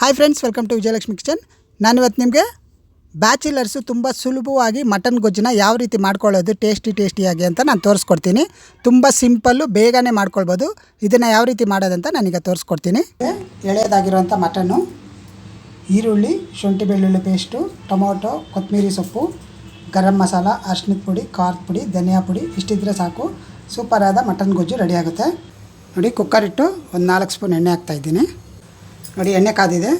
Hi friends welcome to Vijayalakshmi kitchen ನಾನಿವತ್ತು ನಿಮಗೆ bachelors ತುಂಬ ಸುಲಭವಾಗಿ ಮಟನ್ ಗೊಜ್ಜನ್ನ ಯಾವ ರೀತಿ ಮಾಡ್ಕೊಳ್ಳೋದು ಟೇಸ್ಟಿ ಟೇಸ್ಟಿಯಾಗಿ ಅಂತ ನಾನು ತೋರಿಸ್ಕೊಡ್ತೀನಿ. ತುಂಬ ಸಿಂಪಲ್ಲು ಬೇಗನೆ ಮಾಡ್ಕೊಳ್ಬೋದು. ಇದನ್ನು ಯಾವ ರೀತಿ ಮಾಡೋದಂತ ನಾನೀಗ ತೋರಿಸ್ಕೊಡ್ತೀನಿ. ಎಳೆಯದಾಗಿರುವಂಥ ಮಟನ್ನು ಈರುಳ್ಳಿ, ಶುಂಠಿ ಬೆಳ್ಳುಳ್ಳಿ ಪೇಸ್ಟು ಟೊಮೊಟೊ, ಕೊತ್ತಂಬರಿ ಸೊಪ್ಪು, ಗರಂ ಮಸಾಲ ಅರ್ಶಿನದ ಪುಡಿ, ಖಾರದ ಪುಡಿ, ಧನಿಯಾ ಪುಡಿ, ಇಷ್ಟಿದ್ರೆ ಸಾಕು. ಸೂಪರಾದ ಮಟನ್ ಗೊಜ್ಜು ರೆಡಿ ಆಗುತ್ತೆ. ನೋಡಿ ಕುಕ್ಕರ್ ಇಟ್ಟು ಒಂದು ನಾಲ್ಕು ಸ್ಪೂನ್ ಎಣ್ಣೆ ಹಾಕ್ತಾಯಿದ್ದೀನಿ ನೋಡಿ ಎಣ್ಣೆ ಕಾದಿದೆ.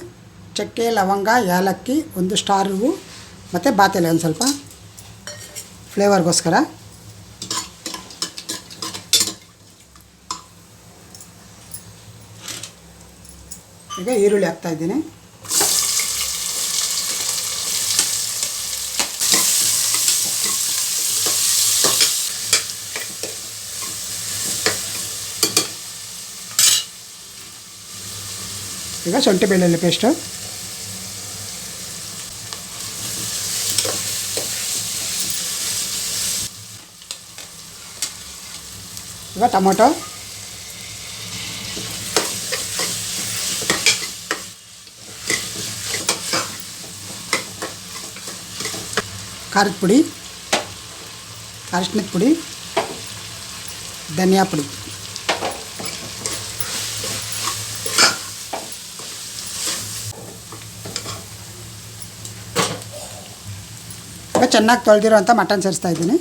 ಚಕ್ಕೆ, ಲವಂಗ, ಏಲಕ್ಕಿ, ಒಂದು ಸ್ಟಾರ್ ಹೂವು, ಮತ್ತು ಬಾತೆಲೆ ಒಂದು ಸ್ವಲ್ಪ ಫ್ಲೇವರ್ಗೋಸ್ಕರ ಈಗ ಈರುಳ್ಳಿ ಹಾಕ್ತಾಯಿದ್ದೀನಿ ಈಗ ಶುಂಠಿ ಬೆಳ್ಳುಳ್ಳಿ ಪೇಸ್ಟು ಈಗ ಟೊಮೊಟೊ ಖಾರದ ಪುಡಿ ಅರಿಶಿನದ ಪುಡಿ ಧನಿಯಾ ಪುಡಿ ಚೆನ್ನಾಗಿ ತೊಳೆದಿರೋ ಅಂಥ ಮಟನ್ ಸೇರಿಸ್ತಾ ಇದ್ದೀನಿ.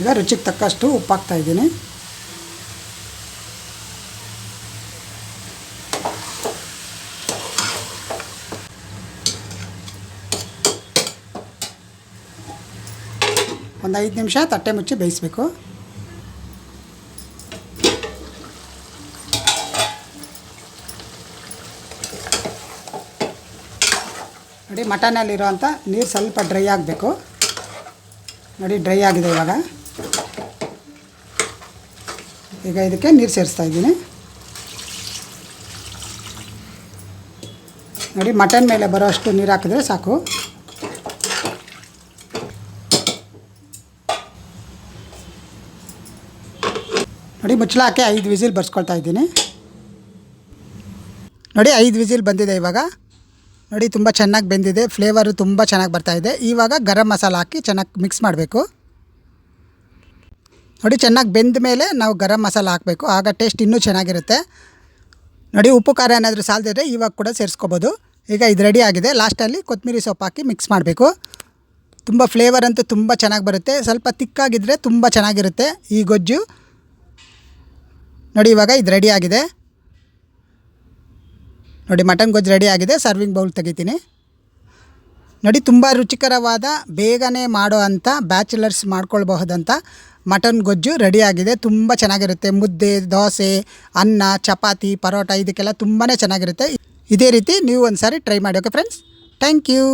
ಈಗ ರುಚಿಗೆ ತಕ್ಕಷ್ಟು ಉಪ್ಪಾಗ್ತಾ ಇದ್ದೀನಿ. ಒಂದು ಐದು ನಿಮಿಷ ತಟ್ಟೆ ಮುಚ್ಚಿ ಬೇಯಿಸಬೇಕು. ನೋಡಿ, ಮಟನಲ್ಲಿರೋವಂಥ ನೀರು ಸ್ವಲ್ಪ ಡ್ರೈ ಆಗಬೇಕು. ನೋಡಿ, ಡ್ರೈ ಆಗಿದೆ ಇವಾಗ. ಈಗ ಇದಕ್ಕೆ ನೀರು ಸೇರಿಸ್ತಾ ಇದ್ದೀನಿ. ನೋಡಿ, ಮಟನ್ ಮೇಲೆ ಬರೋ ಅಷ್ಟು ನೀರು ಹಾಕಿದ್ರೆ ಸಾಕು. ನೋಡಿ ಮುಚ್ಚಳ ಹಾಕಿ ಐದು ವಿಸಿಲ್ ಬರ್ಸ್ಕೊಳ್ತಾ ಇದ್ದೀನಿ. ನೋಡಿ, ಐದು ವಿಸಿಲ್ ಬಂದಿದೆ ಇವಾಗ. ನೋಡಿ, ತುಂಬ ಚೆನ್ನಾಗಿ ಬೆಂದಿದೆ. ಫ್ಲೇವರು ತುಂಬ ಚೆನ್ನಾಗಿ ಬರ್ತಾಯಿದೆ ಇವಾಗ ಗರಂ ಮಸಾಲ ಹಾಕಿ ಚೆನ್ನಾಗಿ ಮಿಕ್ಸ್ ಮಾಡಬೇಕು. ನೋಡಿ, ಚೆನ್ನಾಗಿ ಬೆಂದ ಮೇಲೆ ನಾವು ಗರಂ ಮಸಾಲ ಹಾಕಬೇಕು. ಆಗ ಟೇಸ್ಟ್ ಇನ್ನೂ ಚೆನ್ನಾಗಿರುತ್ತೆ. ನೋಡಿ, ಉಪ್ಪು, ಖಾರ ಏನಾದರೂ ಸಾಲದಿದ್ರೆ ಇವಾಗ ಕೂಡ ಸೇರಿಸ್ಕೋಬೋದು. ಈಗ ಇದು ರೆಡಿ ಆಗಿದೆ. ಲಾಸ್ಟಲ್ಲಿ ಕೊತ್ತಂಬರಿ ಸೊಪ್ಪು ಹಾಕಿ ಮಿಕ್ಸ್ ಮಾಡಬೇಕು. ತುಂಬ ಫ್ಲೇವರ್ ಅಂತೂ ತುಂಬ ಚೆನ್ನಾಗಿ ಬರುತ್ತೆ. ಸ್ವಲ್ಪ ತಿಕ್ಕಾಗಿದ್ದರೆ ತುಂಬ ಚೆನ್ನಾಗಿರುತ್ತೆ ಈ ಗೊಜ್ಜು. ನೋಡಿ, ಇವಾಗ ಇದು ರೆಡಿ ಆಗಿದೆ. ನೋಡಿ ಮಟನ್ ಗೊಜ್ಜು ರೆಡಿ ಆಗಿದೆ. ಸರ್ವಿಂಗ್ ಬೌಲ್ ತೆಗಿತೀನಿ. ನೋಡಿ, ತುಂಬ ರುಚಿಕರವಾದ, ಬೇಗನೆ ಮಾಡೋ ಅಂಥ ಬ್ಯಾಚುಲರ್ಸ್ ಮಾಡ್ಕೊಳ್ಬಹುದಂಥ ಮಟನ್ ಗೊಜ್ಜು ರೆಡಿ ಆಗಿದೆ. ತುಂಬ ಚೆನ್ನಾಗಿರುತ್ತೆ. ಮುದ್ದೆ, ದೋಸೆ, ಅನ್ನ, ಚಪಾತಿ, ಪರೋಟ, ಇದಕ್ಕೆಲ್ಲ ತುಂಬಾ ಚೆನ್ನಾಗಿರುತ್ತೆ. ಇದೇ ರೀತಿ ನೀವು ಒಂದು ಸಾರಿ ಟ್ರೈ ಮಾಡಿ ಓಕೆ ಫ್ರೆಂಡ್ಸ್ ಥ್ಯಾಂಕ್ ಯು